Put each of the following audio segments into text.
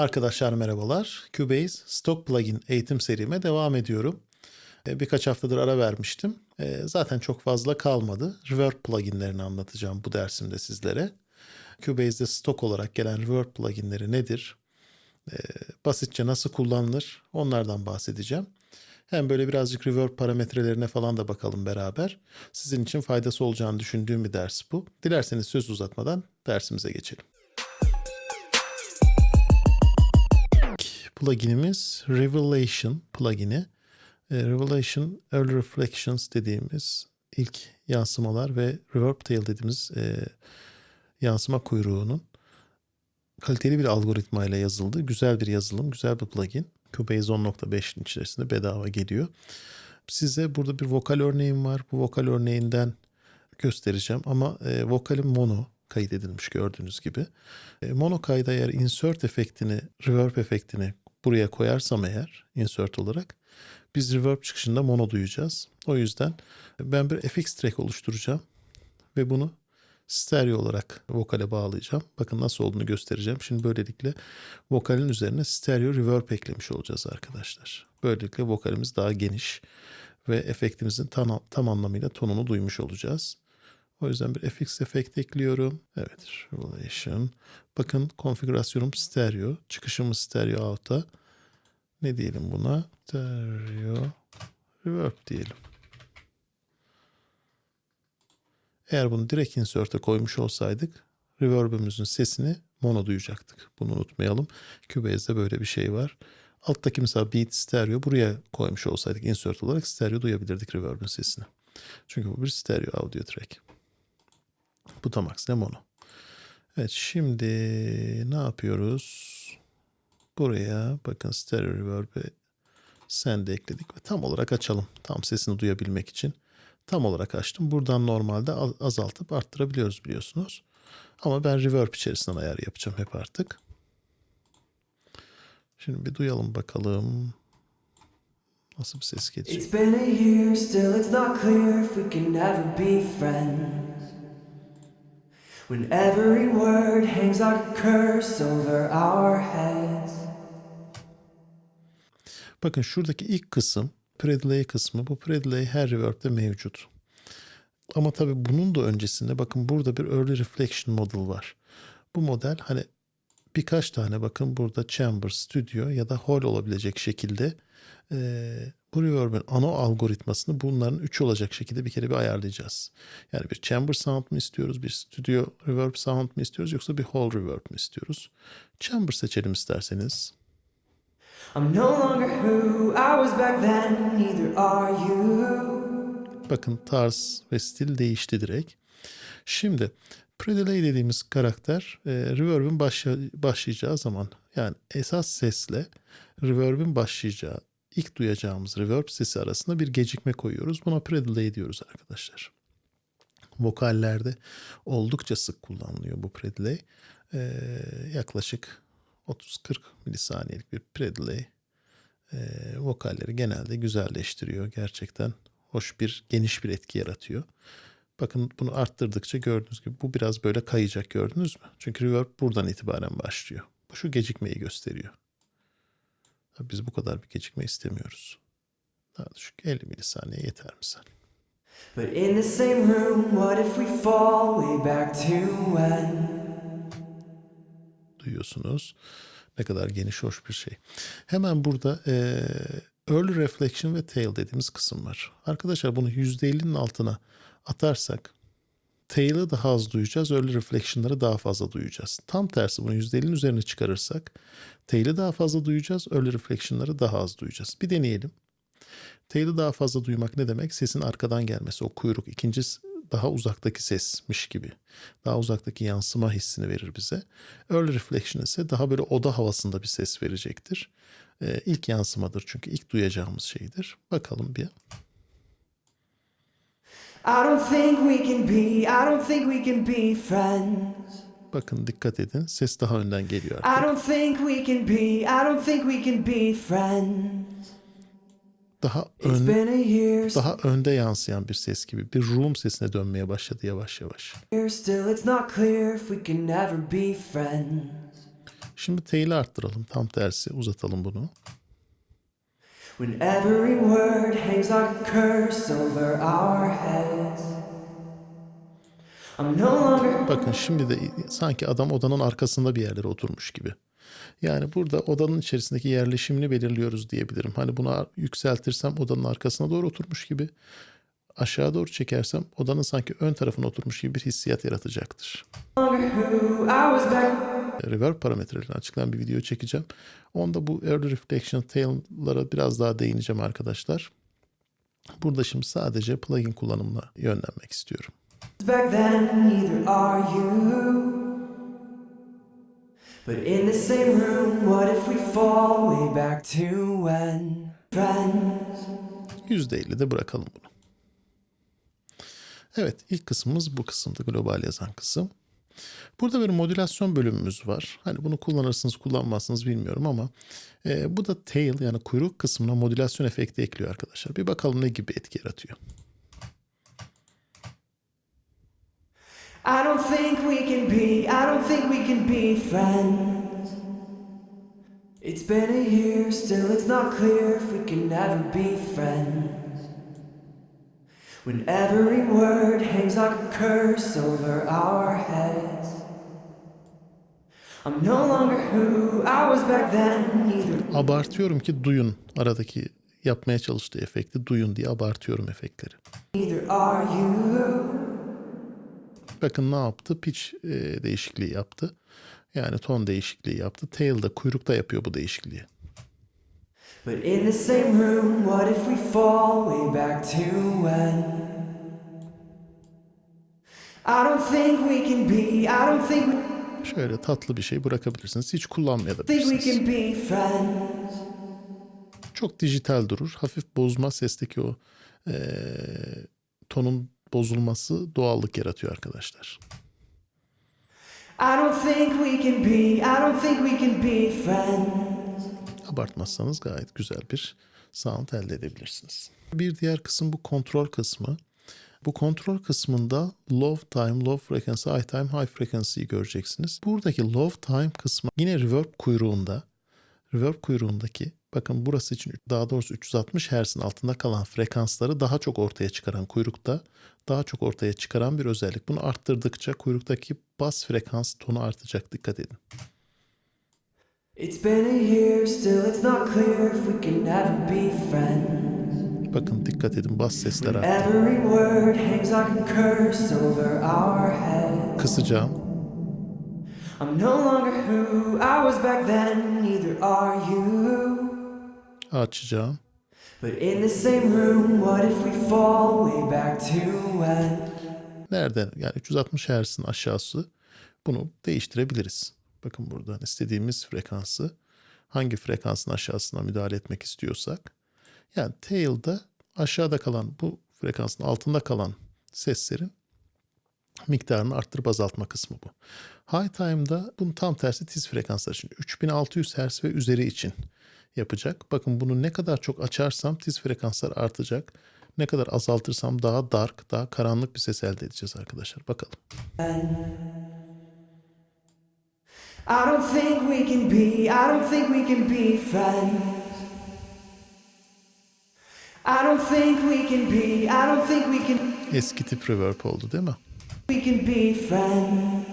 Arkadaşlar merhabalar. Cubase Stock Plugin eğitim serime devam ediyorum. E, Birkaç haftadır ara vermiştim. E, Zaten çok fazla kalmadı. Reverb pluginlerini anlatacağım bu dersimde sizlere. Cubase'de stok olarak gelen reverb pluginleri nedir? E, Basitçe nasıl kullanılır? Onlardan bahsedeceğim. Hem böyle birazcık reverb parametrelerine falan da bakalım beraber. Sizin için faydası olacağını düşündüğüm bir ders bu. Dilerseniz söz uzatmadan dersimize geçelim. Pluginimiz Revelation plugini. E, Revelation Early Reflections dediğimiz ilk yansımalar ve Reverb Tail dediğimiz e, yansıma kuyruğunun kaliteli bir algoritma ile yazıldı. Güzel bir yazılım, güzel bir plugin. Cubase 10.5'in içerisinde bedava geliyor. Size burada bir vokal örneğim var. Bu vokal örneğinden göstereceğim ama e, vokalim mono kaydedilmiş gördüğünüz gibi. E, mono kayda eğer insert efektini, reverb efektini buraya koyarsam eğer insert olarak biz reverb çıkışında mono duyacağız. O yüzden ben bir FX track oluşturacağım ve bunu stereo olarak vokale bağlayacağım. Bakın nasıl olduğunu göstereceğim. Şimdi böylelikle vokalin üzerine stereo reverb eklemiş olacağız arkadaşlar. Böylelikle vokalimiz daha geniş ve efektimizin tam, tam anlamıyla tonunu duymuş olacağız. O yüzden bir FX efekt ekliyorum. Evet, Revelation. Bakın konfigürasyonum stereo. Çıkışımız stereo out'a. Ne diyelim buna? Stereo reverb diyelim. Eğer bunu direkt insert'e koymuş olsaydık reverb'ümüzün sesini mono duyacaktık. Bunu unutmayalım. Cubase'de böyle bir şey var. Alttaki mesela beat stereo buraya koymuş olsaydık insert olarak stereo duyabilirdik reverb'ün sesini. Çünkü bu bir stereo audio track. Bu tam aksine mono. Evet şimdi ne yapıyoruz? Buraya bakın stereo reverb'e send ekledik ve tam olarak açalım. Tam sesini duyabilmek için tam olarak açtım. Buradan normalde azaltıp arttırabiliyoruz biliyorsunuz. Ama ben reverb içerisinden ayar yapacağım hep artık. Şimdi bir duyalım bakalım. Nasıl bir ses gelecek? It's been a year, still it's not clear if we can ever be friends. When every word hangs a curse over our heads. Bakın şuradaki ilk kısım predelay kısmı. Bu predelay her reverb'de mevcut. Ama tabii bunun da öncesinde bakın burada bir early reflection model var. Bu model hani birkaç tane bakın burada chamber, studio ya da hall olabilecek şekilde e, reverb'in ana algoritmasını bunların üç olacak şekilde bir kere bir ayarlayacağız. Yani bir chamber sound mı istiyoruz, bir studio reverb sound mı istiyoruz yoksa bir hall reverb mi istiyoruz? Chamber seçelim isterseniz. I'm no longer who I was back then, neither are you. Bakın tarz ve stil değişti direkt. Şimdi Predelay dediğimiz karakter e, reverb'in başla, başlayacağı zaman yani esas sesle reverb'in başlayacağı ilk duyacağımız reverb sesi arasında bir gecikme koyuyoruz. Buna predelay diyoruz arkadaşlar. Vokallerde oldukça sık kullanılıyor bu predelay. E, yaklaşık 30-40 milisaniyelik bir predelay e, vokalleri genelde güzelleştiriyor. Gerçekten hoş bir geniş bir etki yaratıyor. Bakın bunu arttırdıkça gördüğünüz gibi bu biraz böyle kayacak gördünüz mü? Çünkü reverb buradan itibaren başlıyor. Bu şu gecikmeyi gösteriyor. Biz bu kadar bir gecikme istemiyoruz. Daha düşük 50 milisaniye yeter misal. But in the same room, what if we fall way back to when? Duyuyorsunuz. Ne kadar geniş hoş bir şey. Hemen burada eee Early Reflection ve Tail dediğimiz kısım var. Arkadaşlar bunu %50'nin altına atarsak Tail'ı daha az duyacağız, Early Reflection'ları daha fazla duyacağız. Tam tersi bunu %50'nin üzerine çıkarırsak Tail'i daha fazla duyacağız, Early Reflection'ları daha az duyacağız. Bir deneyelim. Tail'i daha fazla duymak ne demek? Sesin arkadan gelmesi, o kuyruk ikinci daha uzaktaki sesmiş gibi. Daha uzaktaki yansıma hissini verir bize. Early Reflection ise daha böyle oda havasında bir ses verecektir. Ee, ilk yansımadır çünkü ilk duyacağımız şeydir. Bakalım bir. I don't think we can be, I don't think we can be friends. Bakın dikkat edin. Ses daha önden geliyor I artık. don't think we can be, I don't think we can be friends. Daha It's ön, been a year, daha önde yansıyan bir ses gibi. Bir room sesine dönmeye başladı yavaş yavaş. still it's not clear if we can ever be friends. Şimdi tail'i arttıralım. Tam tersi uzatalım bunu. When every word hangs like a curse over our heads. I'm no longer Bakın şimdi de sanki adam odanın arkasında bir yerlere oturmuş gibi. Yani burada odanın içerisindeki yerleşimini belirliyoruz diyebilirim. Hani bunu yükseltirsem odanın arkasına doğru oturmuş gibi. Aşağı doğru çekersem odanın sanki ön tarafına oturmuş gibi bir hissiyat yaratacaktır. Reverb parametrelerini açıklayan bir video çekeceğim. Onda bu early reflection tail'lara biraz daha değineceğim arkadaşlar. Burada şimdi sadece plugin kullanımına yönlenmek istiyorum. Back then, neither are you. But in the same room, what if we fall way back to when friends? %50 de bırakalım bunu. Evet ilk kısmımız bu kısımda global yazan kısım. Burada bir modülasyon bölümümüz var. Hani bunu kullanırsınız kullanmazsınız bilmiyorum ama e, bu da tail yani kuyruk kısmına modülasyon efekti ekliyor arkadaşlar. Bir bakalım ne gibi etki yaratıyor. I don't think we can be, I don't think we can be friends. It's been a year, still it's not clear if we can ever be friends. When every word hangs like a curse over our heads. I'm no longer who I was back then, Abartıyorum ki duyun aradaki yapmaya çalıştığı efekti duyun diye abartıyorum efektleri. Bakın ne yaptı? Pitch e, değişikliği yaptı. Yani ton değişikliği yaptı. Tail da kuyrukta yapıyor bu değişikliği. But in the same room, what if we fall way back to when? I don't think we can be, I don't think we Şöyle tatlı bir şey bırakabilirsiniz. Hiç think we kullanmayabilirsiniz. can be friends. Çok dijital durur. Hafif bozma sesteki o e, tonun bozulması doğallık yaratıyor arkadaşlar. I don't think we can be, I don't think we can be friends. Abartmazsanız gayet güzel bir sound elde edebilirsiniz. Bir diğer kısım bu kontrol kısmı. Bu kontrol kısmında low time, low frequency, high time, high frequency'yi göreceksiniz. Buradaki low time kısmı yine reverb kuyruğunda, reverb kuyruğundaki bakın burası için daha doğrusu 360 Hz'in altında kalan frekansları daha çok ortaya çıkaran kuyrukta daha çok ortaya çıkaran bir özellik. Bunu arttırdıkça kuyruktaki bas frekans tonu artacak. Dikkat edin. Bakın dikkat edin bas sesler arttı. Kısacağım. I'm no longer who I was back then, neither are you. Açacağım. But in the same room, what if we fall way back to when? Nerede? Yani 360 Hz'in aşağısı. Bunu değiştirebiliriz. Bakın buradan istediğimiz frekansı hangi frekansın aşağısına müdahale etmek istiyorsak. Yani tail'da aşağıda kalan bu frekansın altında kalan seslerin miktarını arttırıp azaltma kısmı bu. High time'da bunun tam tersi tiz frekanslar için 3600 Hz ve üzeri için yapacak. Bakın bunu ne kadar çok açarsam tiz frekanslar artacak. Ne kadar azaltırsam daha dark, daha karanlık bir ses elde edeceğiz arkadaşlar. Bakalım. I don't think we can be, I don't think we can be friends. I don't think we can be, I don't think we can, Eski tip reverb oldu değil mi? we can be friends.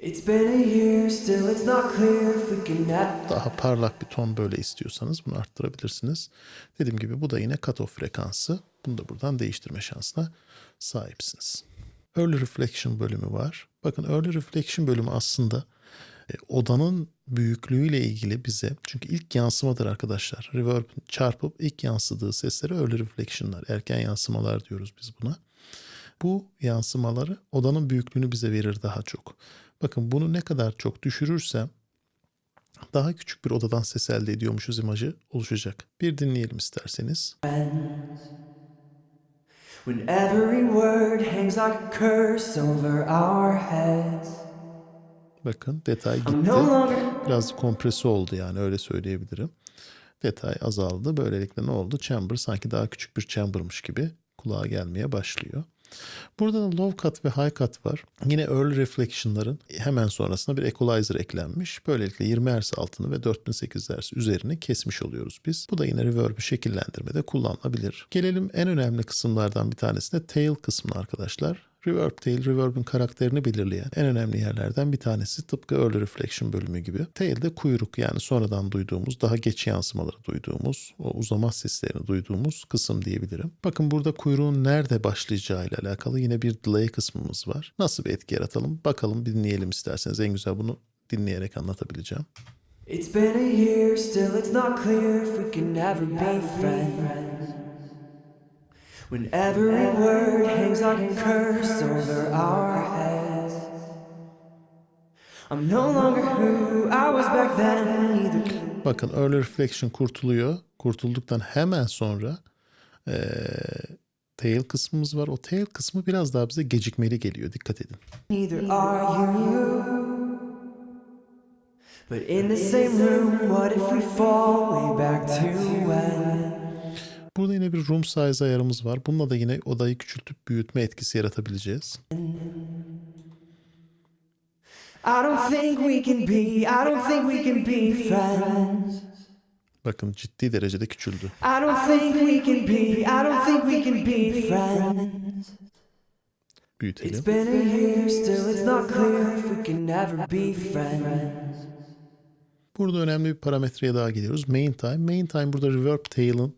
It's been a year, still it's not clear if we can ever. Daha parlak bir ton böyle istiyorsanız bunu arttırabilirsiniz. Dediğim gibi bu da yine cutoff frekansı. Bunu da buradan değiştirme şansına sahipsiniz. Early Reflection bölümü var. Bakın Early Reflection bölümü aslında e, odanın büyüklüğüyle ilgili bize çünkü ilk yansımadır arkadaşlar. Reverb çarpıp ilk yansıdığı sesleri Early Reflection'lar, erken yansımalar diyoruz biz buna. Bu yansımaları odanın büyüklüğünü bize verir daha çok. Bakın bunu ne kadar çok düşürürsem daha küçük bir odadan ses elde ediyormuşuz imajı oluşacak. Bir dinleyelim isterseniz. When every word hangs like a curse over our heads. Bakın detay gitti. Biraz kompresi oldu yani öyle söyleyebilirim. Detay azaldı. Böylelikle ne oldu? Chamber sanki daha küçük bir chambermış gibi kulağa gelmeye başlıyor. Burada da low cut ve high cut var. Yine early reflection'ların hemen sonrasında bir equalizer eklenmiş. Böylelikle 20 Hz altını ve 4800 Hz üzerini kesmiş oluyoruz biz. Bu da yine reverb'ü şekillendirmede kullanılabilir. Gelelim en önemli kısımlardan bir tanesine tail kısmına arkadaşlar. Reverb tail, reverb'ün karakterini belirleyen en önemli yerlerden bir tanesi tıpkı early reflection bölümü gibi. Tail de kuyruk yani sonradan duyduğumuz, daha geç yansımaları duyduğumuz, o uzama seslerini duyduğumuz kısım diyebilirim. Bakın burada kuyruğun nerede başlayacağıyla alakalı yine bir delay kısmımız var. Nasıl bir etki yaratalım? Bakalım dinleyelim isterseniz. En güzel bunu dinleyerek anlatabileceğim. It's been a year, still it's not clear if we can ever be friends. When every word hangs like a curse over our heads. I'm no longer who I was back then, neither Bakın early reflection kurtuluyor. Kurtulduktan hemen sonra eee tail kısmımız var. O tail kısmı biraz daha bize gecikmeli geliyor. Dikkat edin. neither are you. But in the same room, what if we fall way back to when? Burada yine bir room size ayarımız var. Bununla da yine odayı küçültüp büyütme etkisi yaratabileceğiz. Bakın ciddi derecede küçüldü. Büyütelim. Burada önemli bir parametreye daha geliyoruz. Main time. Main time burada reverb tail'ın,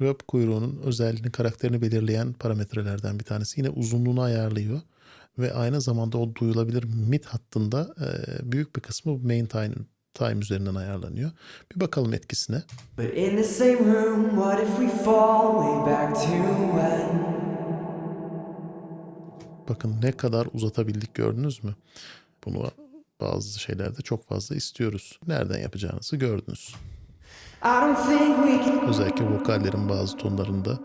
reverb kuyruğunun özelliğini, karakterini belirleyen parametrelerden bir tanesi. Yine uzunluğunu ayarlıyor. Ve aynı zamanda o duyulabilir mid hattında e, büyük bir kısmı main time, time üzerinden ayarlanıyor. Bir bakalım etkisine. But in the same room, what if we fall way back to when? Bakın ne kadar uzatabildik gördünüz mü? Bunu bazı şeylerde çok fazla istiyoruz. Nereden yapacağınızı gördünüz. Özellikle vokallerin bazı tonlarında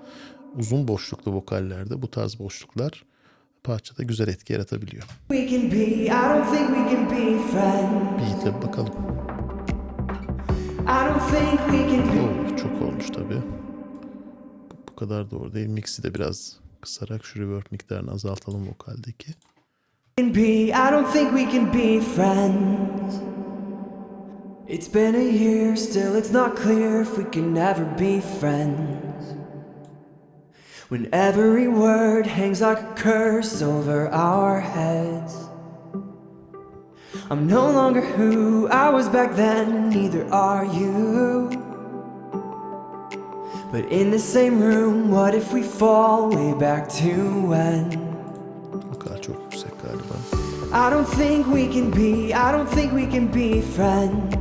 uzun boşluklu vokallerde bu tarz boşluklar parçada güzel etki yaratabiliyor. Be, bir bakalım. Can be. Oo, çok olmuş tabii. Bu, kadar doğru değil. Mix'i de biraz kısarak şu reverb miktarını azaltalım vokaldeki. I don't think we can be friends. It's been a year, still it's not clear if we can ever be friends. When every word hangs like a curse over our heads. I'm no longer who I was back then, neither are you. But in the same room, what if we fall way back to when? Vokal çok yüksek galiba. I don't think we can be, I don't think we can be friends.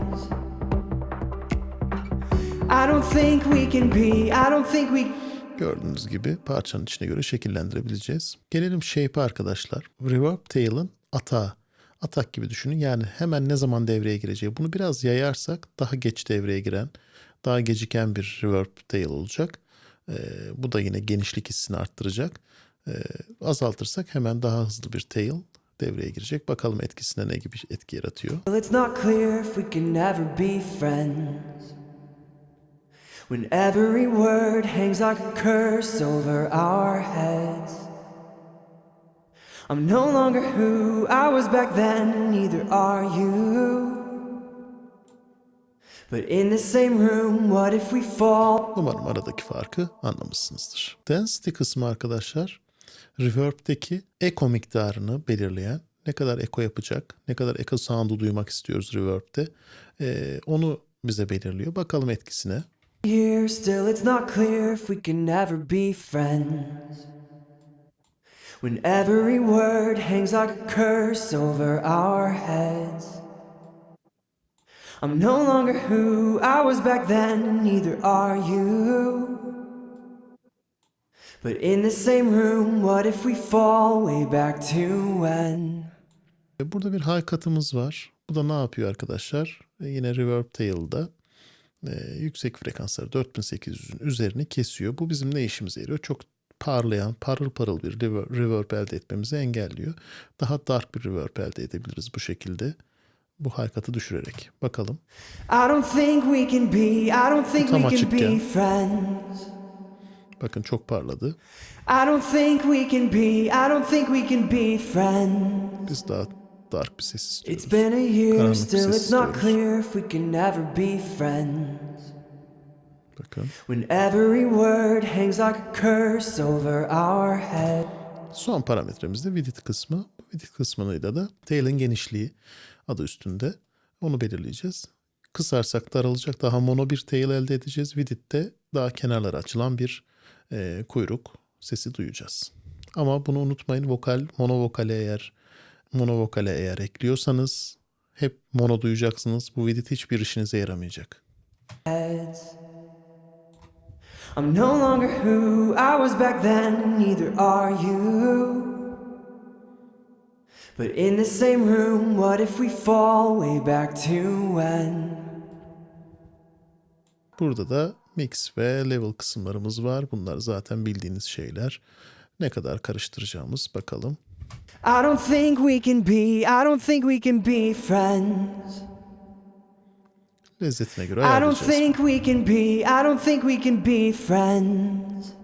I don't think we can be, I don't think we Gördüğünüz gibi parçanın içine göre şekillendirebileceğiz. Gelelim shape'e arkadaşlar. Reverb tail'ın atağı. Atak gibi düşünün. Yani hemen ne zaman devreye gireceği. Bunu biraz yayarsak daha geç devreye giren, daha geciken bir reverb tail olacak. Ee, bu da yine genişlik hissini arttıracak. Ee, azaltırsak hemen daha hızlı bir tail devreye girecek. Bakalım etkisine ne gibi etki yaratıyor. Well, it's not clear if we can ever be friends. When every word hangs like a curse over our heads. I'm no longer who I was back then, neither are you. But in the same room, what if we fall? Umarım aradaki farkı anlamışsınızdır. Density kısmı arkadaşlar reverb'deki echo miktarını belirleyen ne kadar echo yapacak, ne kadar echo sound'u duymak istiyoruz reverb'te ee, onu bize belirliyor. Bakalım etkisine. Here, still it's not clear if we can ever be friends. When every word hangs like a curse over our heads. I'm no longer who I was back then, neither are you. But in the same room, what if we fall way back to when? Burada bir high cut'ımız var. Bu da ne yapıyor arkadaşlar? Yine reverb tail'da e, yüksek frekansları 4800'ün üzerini kesiyor. Bu bizim ne işimize yarıyor? Çok parlayan, parıl parıl bir reverb, reverb elde etmemizi engelliyor. Daha dark bir reverb elde edebiliriz bu şekilde. Bu cut'ı düşürerek. Bakalım. I don't think we can be, I don't think we can be friends. Bakın çok parladı. I don't think we can be, I don't think we can be friends. Biz daha dark bir ses istiyoruz. It's been a year, still it's not clear if we can ever be friends. Bakın. When every word hangs like a curse over our head. Son parametremiz de width kısmı. Bu width kısmıyla da tail'in genişliği adı üstünde. Onu belirleyeceğiz. Kısarsak daralacak daha mono bir tail elde edeceğiz. Width'te daha kenarlara açılan bir e, kuyruk sesi duyacağız. Ama bunu unutmayın vokal mono vokale eğer mono vokale eğer ekliyorsanız hep mono duyacaksınız. Bu width hiçbir işinize yaramayacak. heads. I'm no longer who I was back then, neither are you. But in the same room, what if we fall way back to when? Burada da mix ve level kısımlarımız var. Bunlar zaten bildiğiniz şeyler. Ne kadar karıştıracağımız bakalım. I don't think we can be, I don't think we can be friends. I don't think we can be, I don't think we can be friends.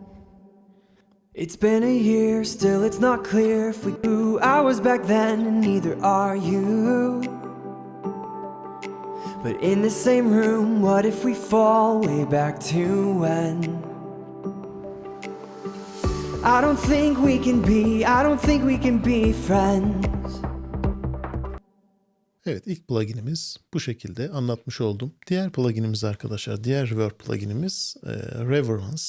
It's been a year, still it's not clear if we do. I was back then, and neither are you. But in the same room, what if we fall way back to when? I don't think we can be, I don't think we can be friends. Evet ilk pluginimiz bu şekilde anlatmış oldum. Diğer pluginimiz arkadaşlar, diğer reverb pluginimiz e, Reverence.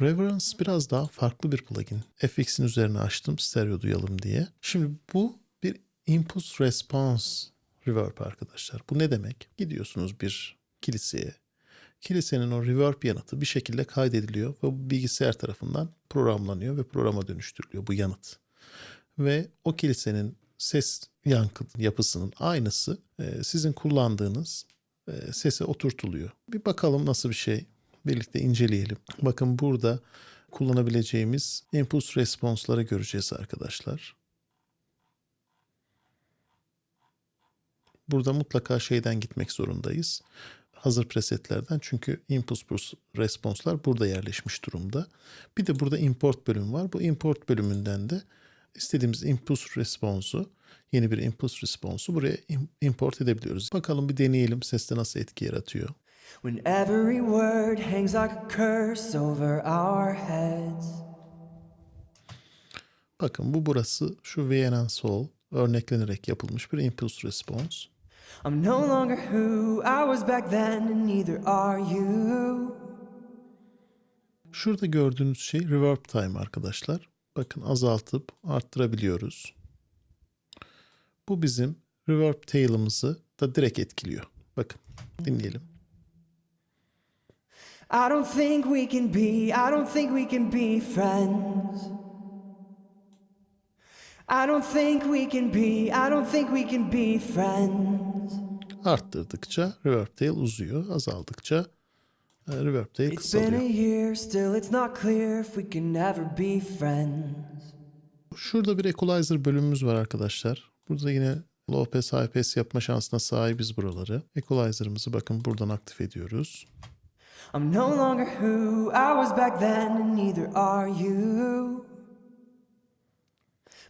Reverence biraz daha farklı bir plugin. FX'in üzerine açtım stereo duyalım diye. Şimdi bu bir impulse response reverb arkadaşlar. Bu ne demek? Gidiyorsunuz bir kiliseye. Kilisenin o reverb yanıtı bir şekilde kaydediliyor ve bu bilgisayar tarafından programlanıyor ve programa dönüştürülüyor bu yanıt. Ve o kilisenin ses yankı yapısının aynısı e, sizin kullandığınız e, sese oturtuluyor. Bir bakalım nasıl bir şey. Birlikte inceleyelim. Bakın burada kullanabileceğimiz impulse response'ları göreceğiz arkadaşlar. Burada mutlaka şeyden gitmek zorundayız. Hazır presetlerden çünkü impulse response'lar burada yerleşmiş durumda. Bir de burada import bölümü var. Bu import bölümünden de istediğimiz impulse response'u, yeni bir impulse response'u buraya im- import edebiliyoruz. Bakalım bir deneyelim seste nasıl etki yaratıyor. When every word hangs like a curse over our heads. Bakın bu burası şu VNN Sol örneklenerek yapılmış bir impulse response. I'm no longer who I was back then, and neither are you. Şurada gördüğünüz şey reverb time arkadaşlar. Bakın azaltıp arttırabiliyoruz. Bu bizim reverb tail'ımızı da direkt etkiliyor. Bakın dinleyelim. I don't think we can be, I don't think we can be friends. I don't think we can be, I don't think we can be friends. Arttırdıkça reverb tail uzuyor, azaldıkça e, reverb tail It's been a kısalıyor. year, still it's not clear if we can ever be friends. Şurada bir equalizer bölümümüz var arkadaşlar. Burada yine low pass, high pass yapma şansına sahibiz buraları. Equalizer'ımızı bakın buradan aktif ediyoruz. I'm no longer who I was back then, and neither are you.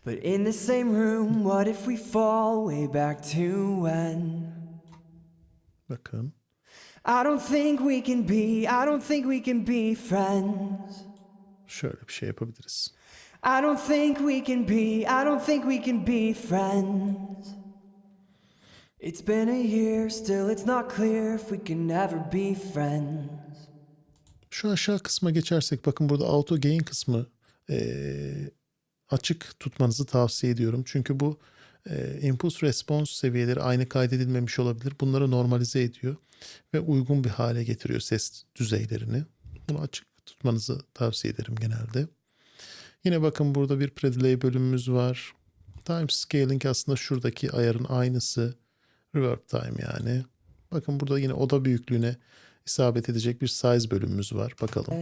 But in the same room, what if we fall way back to when? Bakın. I don't think we can be, I don't think we can be friends. Şöyle bir şey yapabiliriz. I don't think we can be, I don't think we can be friends. It's been a year, still it's not clear if we can ever be friends. Şu aşağı kısma geçersek bakın burada auto gain kısmı eee, açık tutmanızı tavsiye ediyorum. Çünkü bu eee, impulse response seviyeleri aynı kaydedilmemiş olabilir. Bunları normalize ediyor ve uygun bir hale getiriyor ses düzeylerini. Bunu açık tutmanızı tavsiye ederim genelde. Yine bakın burada bir predelay bölümümüz var. Time scaling aslında şuradaki ayarın aynısı. Reverb time yani. Bakın burada yine oda büyüklüğüne isabet edecek bir size bölümümüz var. Bakalım.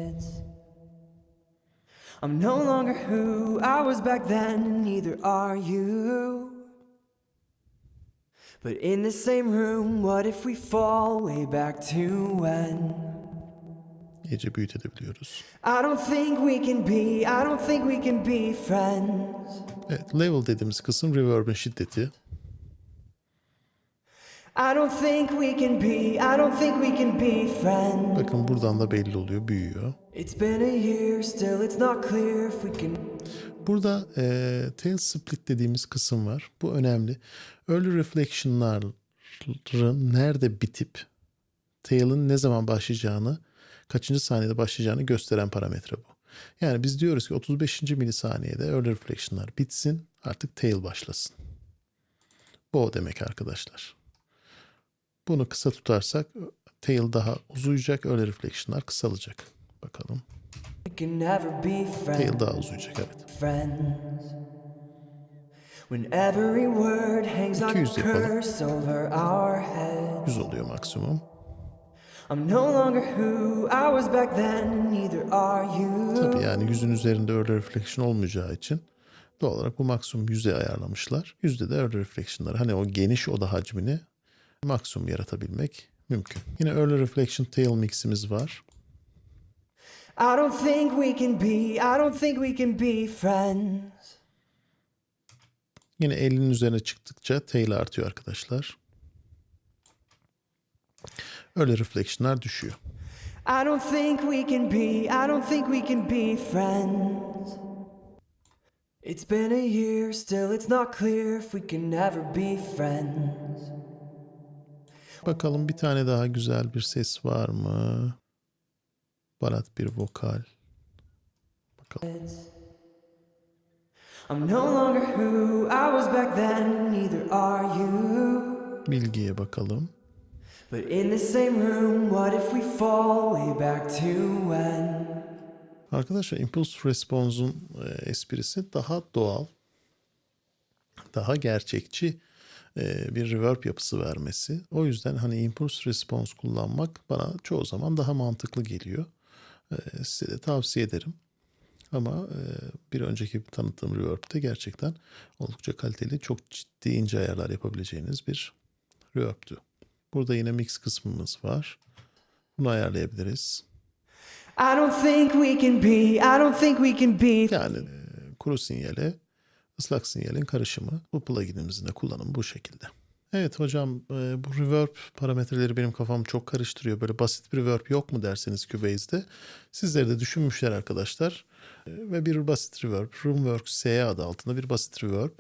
I'm no longer who I was back then, neither are you. But in the same room, what if we fall way back to when? iyice büyütebiliyoruz. I don't think we can be, I don't think we can be friends. Evet, level dediğimiz kısım reverb'in şiddeti. I don't think we can be, I don't think we can be friends. Bakın buradan da belli oluyor, büyüyor. It's been a year, still it's not clear if we can. Burada e, tail split dediğimiz kısım var. Bu önemli. Early reflection'ların nerede bitip tail'ın ne zaman başlayacağını, kaçıncı saniyede başlayacağını gösteren parametre bu. Yani biz diyoruz ki 35. milisaniyede early reflection'lar bitsin, artık tail başlasın. Bu o demek arkadaşlar. Bunu kısa tutarsak tail daha uzayacak, early reflection'lar kısalacak. Bakalım. Tail friends. daha uzayacak evet. friends. When every word hangs like a 200 yapalım. curse over our heads. 100 oluyor maksimum. I'm no longer who I was back then, neither are you. Tabii yani yüzün üzerinde early reflection olmayacağı için doğal olarak bu maksimum yüze ayarlamışlar. Yüzde de early reflection'lar hani o geniş oda hacmini maksimum yaratabilmek mümkün. Yine early reflection tail mix'imiz var. I don't think we can be, I don't think we can be friends. Yine 50'nin üzerine çıktıkça tail artıyor arkadaşlar. Early reflection'lar düşüyor. I don't think we can be, I don't think we can be friends. It's been a year, still it's not clear if we can ever be friends. Bakalım bir tane daha güzel bir ses var mı? Balat bir vokal. Bakalım. I'm no longer who I was back then, neither are you. Bilgiye bakalım. But in the same room, what if we fall way back to when? Arkadaşlar impulse response'un e, esprisi daha doğal, daha gerçekçi e, bir reverb yapısı vermesi. O yüzden hani impulse response kullanmak bana çoğu zaman daha mantıklı geliyor. E, size de tavsiye ederim. Ama e, bir önceki tanıttığım reverb'de gerçekten oldukça kaliteli, çok ciddi ince ayarlar yapabileceğiniz bir reverb'tü. Burada yine mix kısmımız var. Bunu ayarlayabiliriz. I don't think we can be, I don't think we can be. Yani e, kuru sinyale ıslak sinyalin karışımı. Bu pluginimizin de kullanımı bu şekilde. Evet hocam e, bu reverb parametreleri benim kafamı çok karıştırıyor. Böyle basit bir reverb yok mu derseniz Cubase'de. Sizleri de düşünmüşler arkadaşlar. E, Ve bir basit reverb, Roomworks SE adı altında bir basit reverb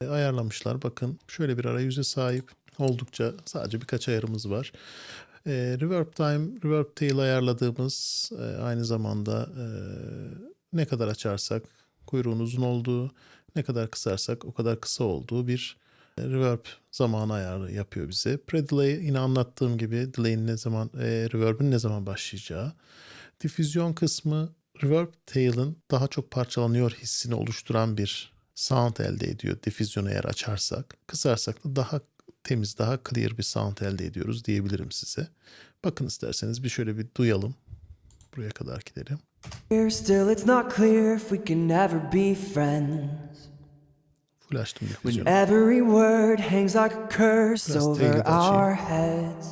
e, ayarlamışlar. Bakın şöyle bir arayüze sahip. Oldukça sadece birkaç ayarımız var. E, reverb time, reverb tail ayarladığımız aynı zamanda ne kadar açarsak kuyruğun uzun olduğu, ne kadar kısarsak o kadar kısa olduğu bir reverb zamanı ayarı yapıyor bize. Pre-delay yine anlattığım gibi delay'in ne zaman, e, reverb'in ne zaman başlayacağı. Difüzyon kısmı reverb tail'ın daha çok parçalanıyor hissini oluşturan bir sound elde ediyor difüzyonu eğer açarsak. Kısarsak da daha temiz, daha clear bir sound elde ediyoruz diyebilirim size. Bakın isterseniz bir şöyle bir duyalım. Buraya kadar gidelim. Here, still it's not clear if we can ever be friends. Full açtım When difüzyonu. every word hangs like a curse Biraz over our heads.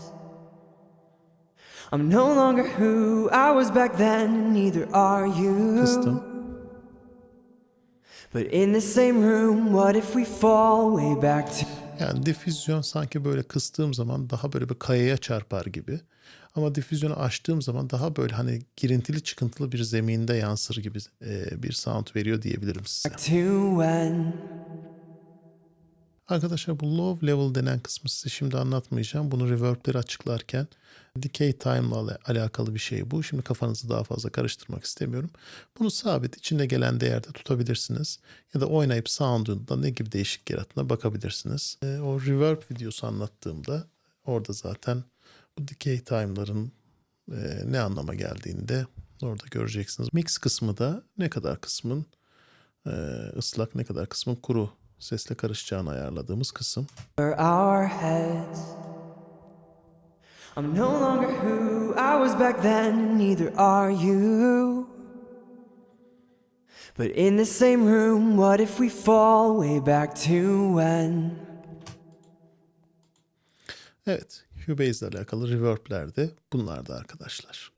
I'm no longer who I was back then, neither are you. Kıstım. But in the same room, what if we fall way back to Yani difüzyon sanki böyle kıstığım zaman daha böyle bir kayaya çarpar gibi. Ama difüzyonu açtığım zaman daha böyle hani girintili çıkıntılı bir zeminde yansır gibi e, bir sound veriyor diyebilirim size. Arkadaşlar bu low level denen kısmı size şimdi anlatmayacağım. Bunu reverb'leri açıklarken decay time ile ala- alakalı bir şey bu. Şimdi kafanızı daha fazla karıştırmak istemiyorum. Bunu sabit içinde gelen değerde tutabilirsiniz. Ya da oynayıp sound'unda ne gibi değişik yarattığına bakabilirsiniz. E, o reverb videosu anlattığımda orada zaten bu decay time'ların e, ne anlama geldiğini de orada göreceksiniz. Mix kısmı da ne kadar kısmın e, ıslak ne kadar kısmın kuru sesle karışacağını ayarladığımız kısım. over our heads. I'm no longer who I was back then, neither are you. But in the same room, what if we fall way back to when? Evet, ile alakalı reverb'ler de bunlardı arkadaşlar.